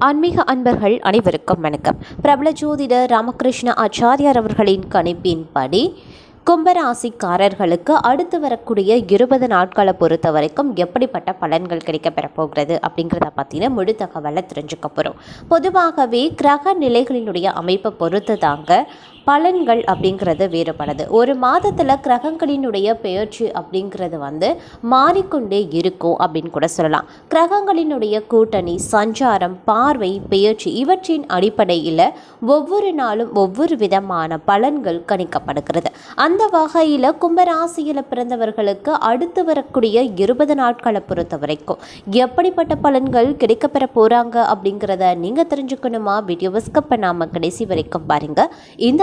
ஆன்மீக அன்பர்கள் அனைவருக்கும் வணக்கம். பிரபல ஜோதிடர் ராமகிருஷ்ண ஆச்சாரியார் அவர்களின் கணிப்பின்படி கும்பராசிக்காரர்களுக்கு அடுத்து வரக்கூடிய இருபது நாட்களை பொறுத்த வரைக்கும் எப்படிப்பட்ட பலன்கள் கிடைக்கப்பெற போகிறது அப்படிங்கிறத பற்றின முழு தகவலை தெரிஞ்சுக்க போகிறோம் பொதுவாகவே கிரக நிலைகளினுடைய அமைப்பை பொறுத்து தாங்க பலன்கள் அப்படிங்கிறது வேறுபடுது. ஒரு மாதத்தில் கிரகங்களினுடைய பெயர்ச்சி அப்படிங்கிறது வந்து மாறிக்கொண்டே இருக்கும் அப்படின்னு கூட சொல்லலாம். கிரகங்களினுடைய கூட்டணி சஞ்சாரம் பார்வை பெயர்ச்சி இவற்றின் அடிப்படையில் ஒவ்வொரு நாளும் ஒவ்வொரு விதமான பலன்கள் கணிக்கப்படுகிறது. அந்த வகையில் கும்பராசியில் பிறந்தவர்களுக்கு அடுத்து வரக்கூடிய இருபது நாட்களை பொறுத்த வரைக்கும் எப்படிப்பட்ட பலன்கள் கிடைக்கப்பெற போகிறாங்க அப்படிங்கிறத நீங்கள் தெரிஞ்சுக்கணுமா? வீடியோவை ஸ்கப்பை பண்ணாமல் கடைசி வரைக்கும் பாருங்கள் இந்த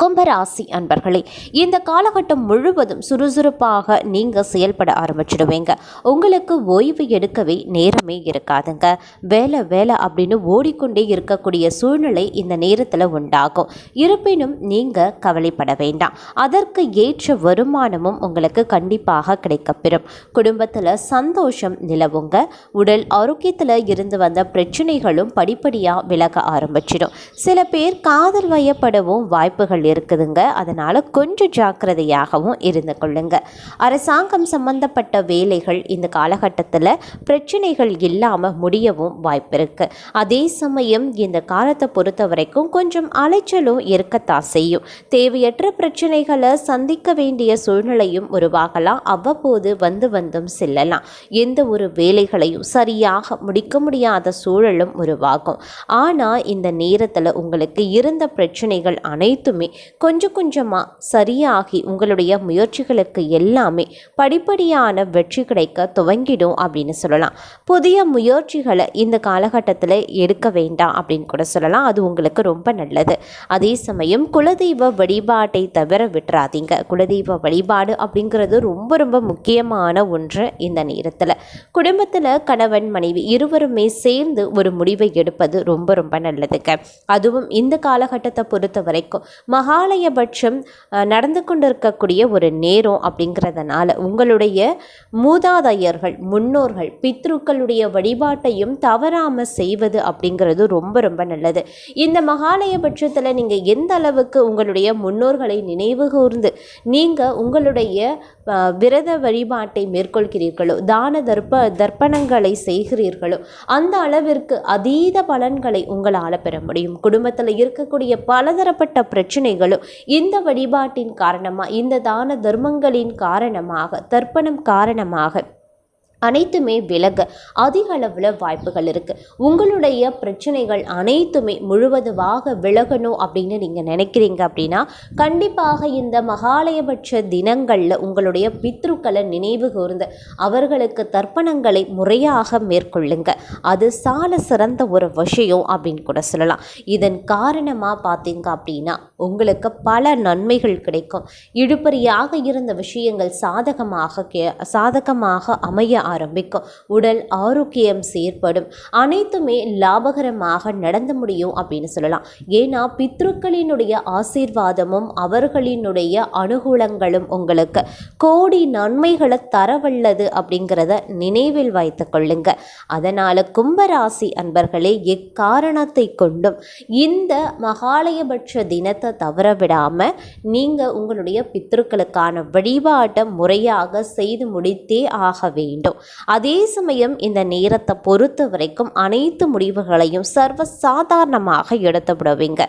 கும்பராசி அன்பர்களே இந்த காலகட்டம் முழுவதும் சுறுசுறுப்பாக நீங்கள் செயல்பட ஆரம்பிச்சிடுவீங்க. உங்களுக்கு ஓய்வு எடுக்கவே நேரமே இருக்காதுங்க. வேலை வேலை அப்படின்னு ஓடிக்கொண்டே இருக்கக்கூடிய சூழ்நிலை இந்த நேரத்தில் உண்டாகும். இருப்பினும் நீங்கள் கவலைப்பட வேண்டாம். அதற்கு ஏற்ற வருமானமும் உங்களுக்கு கண்டிப்பாக கிடைக்கப்பெறும். குடும்பத்தில் சந்தோஷம் நிலவுங்க. உடல் ஆரோக்கியத்தில் இருந்து வந்த பிரச்சனைகளும் படிப்படியாக விலக ஆரம்பிச்சிடும். சில பேர் காதல் வயப்படவும் வாய்ப்புகள் இருக்குதுங்க. அதனால் கொஞ்சம் ஜாக்கிரதையாகவும் இருந்து கொள்ளுங்க. அரசாங்கம் சம்பந்தப்பட்ட வேலைகள் இந்த காலகட்டத்தில் பிரச்சனைகள் இல்லாமல் முடியவும் வாய்ப்பு இருக்கு. அதே சமயம் இந்த காலத்தை பொறுத்த வரைக்கும் கொஞ்சம் அலைச்சலும் இருக்கத்தான் செய்யும். தேவையற்ற பிரச்சனைகளை சந்திக்க வேண்டிய சூழ்நிலையும் உருவாகலாம். அவ்வப்போது வந்து வந்தும் செல்லலாம். எந்த ஒரு வேலைகளையும் சரியாக முடிக்க முடியாத சூழலும் உருவாகும். ஆனால் இந்த நேரத்தில் உங்களுக்கு இருந்த பிரச்சனைகள் அனைத்துமே கொஞ்சம் கொஞ்சமாக சரியாகி உங்களுடைய முயற்சிகளுக்கு எல்லாமே படிப்படியான வெற்றி கிடைக்க துவங்கிடும் அப்படின்னு சொல்லலாம். புதிய முயற்சிகளை இந்த காலகட்டத்தில் எடுக்க வேண்டாம் அப்படின்னு கூட சொல்லலாம். அது உங்களுக்கு ரொம்ப நல்லது. அதே சமயம் குலதெய்வ வழிபாட்டை தவிர விட்டுறாதீங்க. குலதெய்வ வழிபாடு அப்படிங்கிறது ரொம்ப ரொம்ப முக்கியமான ஒன்று இந்த நேரத்தில். குடும்பத்தில் கணவன் மனைவி இருவருமே சேர்ந்து ஒரு முடிவை எடுப்பது ரொம்ப ரொம்ப நல்லதுங்க. அதுவும் இந்த காலகட்டத்தை பொறுத்த வரைக்கும் மகாலயபட்சம் நடந்து கொண்டிருக்கக்கூடிய ஒரு நேரம் அப்படிங்கிறதுனால உங்களுடைய மூதாதையர்கள் முன்னோர்கள் பித்ருக்களுடைய வழிபாட்டையும் தவறாமல் செய்வது அப்படிங்கிறது ரொம்ப ரொம்ப நல்லது. இந்த மகாலயபட்சத்தில் நீங்கள் எந்த அளவுக்கு உங்களுடைய முன்னோர்களை நினைவு கூர்ந்து நீங்கள் உங்களுடைய விரத வழிபாட்டை மேற்கொள்கிறீர்களோ தான தர்ப்ப தர்ப்பணங்களை செய்கிறீர்களோ அந்த அளவிற்கு அதீத பலன்களை உங்களால் பெற முடியும். குடும்பத்தில் இருக்கக்கூடிய பலதரப்பட்ட பிரச்சனைகளும் இந்த வழிபாட்டின் காரணமாக இந்த தான தர்மங்களின் காரணமாக தர்ப்பணம் காரணமாக அனைத்துமே விலக அதிக அளவில் வாய்ப்புகள் இருக்குது உங்களுடைய பிரச்சனைகள் அனைத்துமே முழுவதுமாக விலகணும் அப்படின்னு நீங்கள் நினைக்கிறீங்க அப்படின்னா கண்டிப்பாக இந்த மகாலயபட்ச தினங்களில் உங்களுடைய பித்ருக்களை நினைவு கூர்ந்து அவர்களுக்கு தர்ப்பணங்களை முறையாக மேற்கொள்ளுங்க. அது சால சிறந்த ஒரு விஷயம் அப்படின்னு கூட சொல்லலாம். இதன் காரணமாக பார்த்தீங்க அப்படின்னா உங்களுக்கு பல நன்மைகள் கிடைக்கும். இழுபறியாக இருந்த விஷயங்கள் சாதகமாக கே சாதகமாக அமைய ஆரம்பிக்கும். உடல் ஆரோக்கியம் செயற்படும் அனைத்துமே லாபகரமாக நடந்து முடியும் அப்படின்னு சொல்லலாம். ஏன்னா பித்ருக்களினுடைய ஆசீர்வாதமும் அவர்களினுடைய அனுகூலங்களும் உங்களுக்கு. கோடி நன்மைகளை தரவல்லது அப்படிங்கிறத நினைவில் வைத்து கொள்ளுங்க. அதனால் கும்பராசி அன்பர்களே எக்காரணத்தை கொண்டும் இந்த மகாலயபட்ச தினத்தை தவற விடாமல் நீங்கள் உங்களுடைய பித்ருக்களுக்கான வழிபாட்டை முறையாக செய்து முடித்தே ஆக வேண்டும். அதே சமயம் இந்த நேரத்தை பொறுத்த வரைக்கும் அனைத்து முடிவுகளையும் சர்வ சாதாரணமாக எடுத்து விடுவீங்க.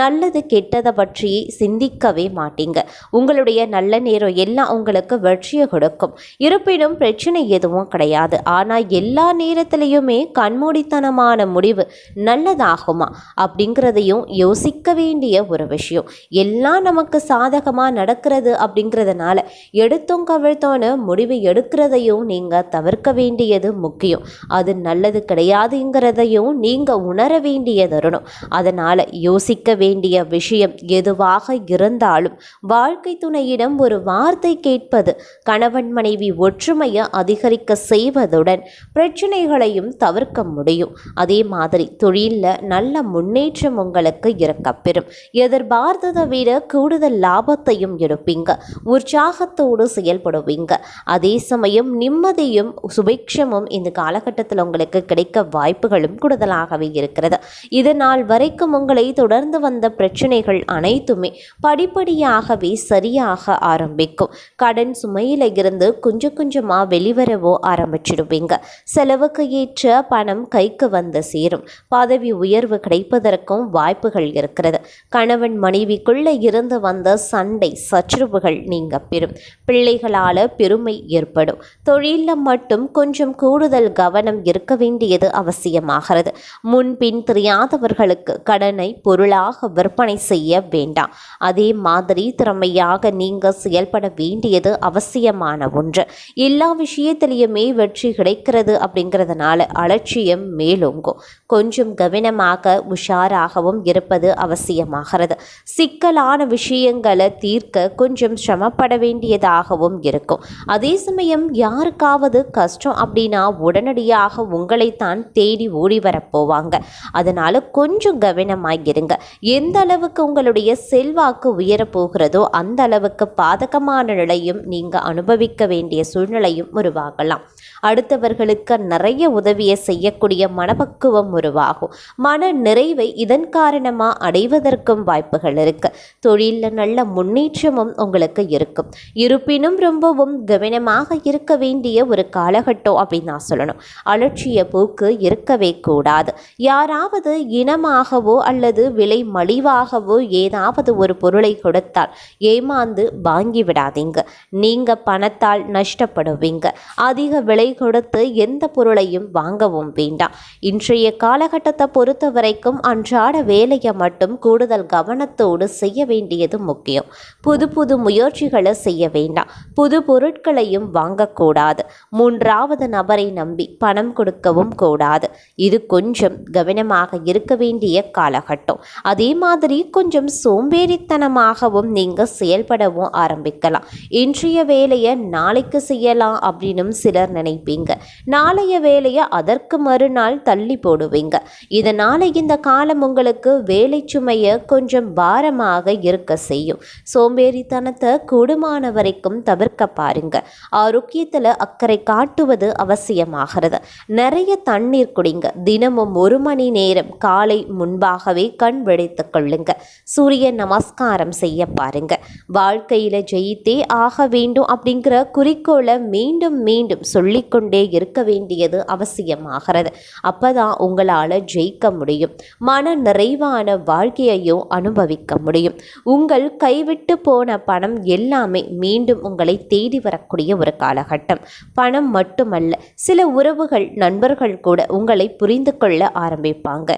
நல்லது கெட்டதை பற்றி சிந்திக்கவே மாட்டீங்க. உங்களுடைய நல்ல நேரம் எல்லாம் உங்களுக்கு வெற்றியை கொடுக்கும். இருப்பினும் பிரச்சனை எதுவும் கிடையாது. ஆனால் எல்லா நேரத்திலையுமே கண்மூடித்தனமான முடிவு நல்லதாகுமா அப்படிங்கிறதையும் யோசிக்க வேண்டிய ஒரு விஷயம். விஷயம் எல்லாம் நமக்கு சாதகமாக நடக்கிறது அப்படிங்கிறதுனால எடுத்தோம் கவிழ்த்தோன்னு முடிவு எடுக்கிறதையும் நீங்கள் தவிர்க்க வேண்டியது முக்கியம். அது நல்லது கிடையாதுங்கிறதையும் நீங்கள் உணர வேண்டிய தருணம் அதனால் யோசிக்க வேண்டிய விஷயம் எதுவாக இருந்தாலும் வாழ்க்கை துணையிடம் ஒரு வார்த்தை கேட்பது கணவன் மனைவி ஒற்றுமையை அதிகரிக்க செய்வதுடன் பிரச்சனைகளையும் தவிர்க்க முடியும். அதே மாதிரி தொழிலில் நல்ல முன்னேற்றம் உங்களுக்கு இறக்கப்பெறும் எதிர்பார்த்ததை விட கூடுதல் லாபத்தையும் எடுப்பீங்க. உற்சாகத்தோடு செயல்படுவீங்க. அதே சமயம் நிம்மதியும் சுபிக்ஷமும் இந்த காலகட்டத்தில் உங்களுக்கு கிடைக்க வாய்ப்புகளும் கூடுதலாகவே இருக்கிறது. இது நாள் வரைக்கும் உங்களை தொடர்ந்து வந்த பிரச்சனைகள் அனைத்துமே படிப்படியாகவே சரியாக ஆரம்பிக்கும். கடன் சுமையில் இருந்து கொஞ்சம் கொஞ்சமாக வெளிவரவோ ஆரம்பிச்சிடுவீங்க. செலவுக்கு ஏற்ற பணம் கைக்கு வந்து சேரும். பதவி உயர்வு கிடைப்பதற்கும் வாய்ப்புகள் இருக்கிறது. கணவன் மனைவிக்குள்ள இருந்து வந்த சண்டை சச்சரவுகள் நீங்க பெறும். பிள்ளைகளால் பெருமை ஏற்படும். தொழிலில் மட்டும் கொஞ்சம் கூடுதல் கவனம் இருக்க வேண்டியது அவசியமாகிறது. முன்பின் தெரியாதவர்களுக்கு கடனை பொருளாக விற்பனை செய்ய வேண்டாம். அதே மாதிரி திறமையாக நீங்க செயல்பட வேண்டியது அவசியமான ஒன்று. எல்லா விஷயத்திலையுமே வெற்றி கிடைக்கிறது அப்படிங்கிறதுனால அலட்சியம் மேலோங்கும். கொஞ்சம் கவனமாக உஷாராகவும் இருப்பது அவசியமாகிறது. சிக்கலான விஷயங்களை தீர்க்க கொஞ்சம் சிரமப்பட வேண்டியதாகவும் இருக்கும். அதே சமயம் யாருக்காவது கஷ்டம் அப்படின்னா உடனடியாக உங்களைத்தான் தேடி ஓடி வரப்போவாங்க. அதனால் கொஞ்சம் கவனமாக இருங்க எந்த அளவுக்கு உங்களுடைய செல்வாக்கு உயரப்போகிறதோ அந்த அளவுக்கு பாதகமான நிலையும் நீங்கள் அனுபவிக்க வேண்டிய சூழ்நிலையும் உருவாகலாம். அடுத்தவர்களுக்கு நிறைய உதவியை செய்யக்கூடிய மனப்பக்குவம் உருவாகும். மன நிறைவை இதன் காரணமாக அடைவதற்கும் வாய்ப்புகள் இருக்குது தொழிலில் நல்ல முன்னேற்றமும் உங்களுக்கு இருக்கும். இருப்பினும் ரொம்பவும் கவனமாக இருக்க வேண்டிய ஒரு காலகட்டம் அப்படின்னு நான் சொல்லணும். அலட்சிய போக்கு இருக்கவே கூடாது. யாராவது இனமாகவோ அல்லது விலை மலிவாகவோ ஏதாவது ஒரு பொருளை கொடுத்தால் ஏமாந்து வாங்கி விடாதீங்க. நீங்க பணத்தால் நஷ்டப்படுவீங்க. அதிக விலை கொடுத்து எந்த பொருளையும் வாங்கவும் வேண்டாம். இன்றைய காலகட்டத்தை பொறுத்த வரைக்கும் அன்றாட வேலையை மட்டும் கூடுதல் கவனத்தோடு செய்ய வேண்டியது முக்கியம். புது புது முயற்சிகளை செய்ய வேண்டாம். புது பொருட்களையும் வாங்கக்கூடாது. மூன்றாவது நபரை நம்பி பணம் கொடுக்கவும் கூடாது. இது கொஞ்சம் கவனமாக இருக்க வேண்டிய காலகட்டம். அதே மாதிரி கொஞ்சம் சோம்பேறித்தனமாகவும் நீங்கள் செயல்படவும் ஆரம்பிக்கலாம். இன்றைய வேலையை நாளைக்கு செய்யலாம் அப்படின்னும் சிலர் நினைப்பீங்க. நாளைய வேலையை அதற்கு மறுநாள் தள்ளி போடுவீங்க. இதனால் இந்த காலம் உங்களுக்கு வேலை சுமையை கொஞ்சம் பாரமாக இருக்க செய்யும். சோம்பேறித்தனத்தை கூடுமான வரைக்கும் தவிர்க்க பாருங்க. ஆரோக்கியத்தில் அக்கறை காட்டுவது அவசியமாகிறது. நிறைய தண்ணீர் குடிங்க. தினமும் ஒரு மணி நேரம் காலை முன்பாகவே கண் விழித்து கொள்ளுங்க. சூரிய நமஸ்காரம் செய்ய பாருங்க. வாழ்க்கையில் ஜெயித்தே ஆக வேண்டும் அப்படிங்கிற குறிக்கோளை மீண்டும் மீண்டும் சொல்லிக்கொண்டே இருக்க வேண்டியது அவசியமாகிறது. அப்பதான் உங்களால் ஜெயிக்க முடியும். மன நிறைவான வாழ்க்கையையும் அனுபவிக்க முடியும். உங்கள் கைவிட்டு போன பணம் எல்லாமே மீண்டும் உங்களை தேடி வரக்கூடிய ஒரு காலகட்டம். பணம் மட்டுமல்ல சில உறவுகள் நண்பர்கள் கூட உங்களை புரிந்து கொள்ள ஆரம்பிப்பாங்க.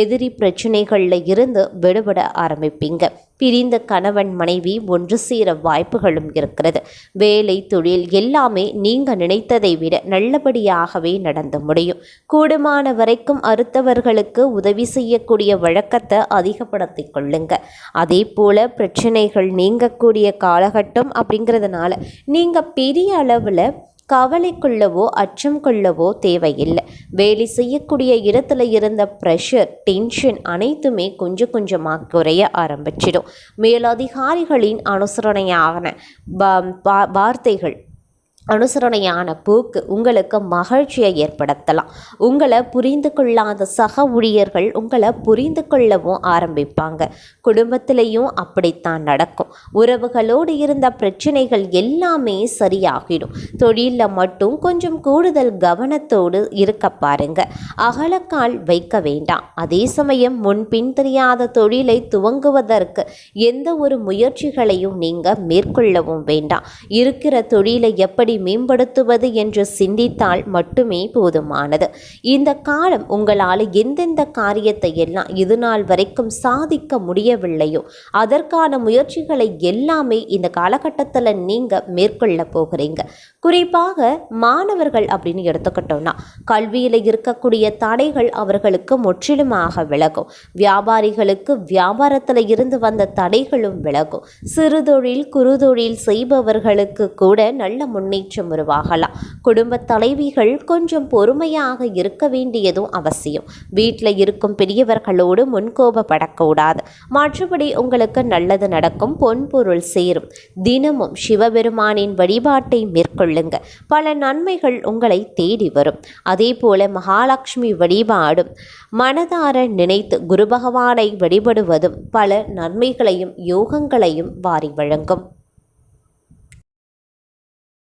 எதிரி பிரச்சனைகளில் இருந்து விடுபட ஆரம்பிப்பீங்க. பிரிந்த கணவன் மனைவி ஒன்று சேர வாய்ப்புகளும் இருக்கிறது. வேலை தொழில் எல்லாமே நீங்க நினைத்ததை விட நல்லபடியாகவே நடந்து முடியும். கூடுமான வரைக்கும் அடுத்தவர்களுக்கு உதவி செய்யக்கூடிய வழக்கத்தை அதிகப்படுத்திக் கொள்ளுங்க. அதே போல பிரச்சனைகள் நீங்கக்கூடிய காலகட்டம் அப்படிங்கிறதுனால நீங்க பெரிய அளவில் கவலை கொள்ளவோ அச்சம் கொள்ளவோ தேவையில்லை. வேலை செய்யக்கூடிய இடத்துல இருந்த ப்ரெஷர் டென்ஷன் அனைத்துமே கொஞ்சம் கொஞ்சமாக குறைய ஆரம்பிச்சிடும். மேலதிகாரிகளின் அனுசரணையான வார்த்தைகள். அனுசரணையான போக்கு உங்களுக்கு மகிழ்ச்சியை ஏற்படுத்தலாம். உங்களை புரிந்து கொள்ளாத சக ஊழியர்கள் உங்களை புரிந்து கொள்ளவும் ஆரம்பிப்பாங்க. குடும்பத்திலையும் அப்படித்தான் நடக்கும். உறவுகளோடு இருந்த பிரச்சனைகள் எல்லாமே சரியாகிடும். தொழிலில் மட்டும் கொஞ்சம் கூடுதல் கவனத்தோடு இருக்க பாருங்க. அகலக்கால் வைக்க வேண்டாம். அதே சமயம் முன்பின் தெரியாத தொழிலை துவங்குவதற்கு எந்த ஒரு முயற்சிகளையும் நீங்கள் மேற்கொள்ளவும் வேண்டாம். இருக்கிற தொழிலை எப்படி மேம்படுத்துவது என்று சிந்தித்தால் மட்டுமே போதுமானது. இந்த காலம் உங்களால் எந்தெந்த காரியத்தை எல்லாம் இது நாள் வரைக்கும் சாதிக்க முடியவில்லையோ அதற்கான முயற்சிகளை எல்லாமே இந்த காலகட்டத்தில் நீங்கள் மேற்கொள்ள போகிறீங்க. குறிப்பாக மாணவர்கள் அப்படின்னு எடுத்துக்கிட்டோம்னா கல்வியில் இருக்கக்கூடிய தடைகள் அவர்களுக்கு முற்றிலுமாக விலகும். வியாபாரிகளுக்கு வியாபாரத்தில் இருந்து வந்த தடைகளும் விலகும். சிறுதொழில் குறுதொழில் செய்பவர்களுக்கு கூட நல்ல முன்னேற்றம் உருவாகலாம். குடும்ப தலைவிகள் கொஞ்சம் பொறுமையாக இருக்க வேண்டியதும் அவசியம். வீட்டில் இருக்கும் பெரியவர்களோடு முன்கோபப்படக்கூடாது. மற்றபடி உங்களுக்கு நல்லது நடக்கும் பொன்பொருள் சேரும். தினமும் சிவபெருமானின் வழிபாட்டை மேற்கொள்ளுங்க. பல நன்மைகள் உங்களை தேடி வரும். அதே போல மகாலட்சுமி வழிபாடும் மனதார நினைத்து குரு பகவானை வழிபடுவதும் பல நன்மைகளையும் யோகங்களையும் வாரி வழங்கும்.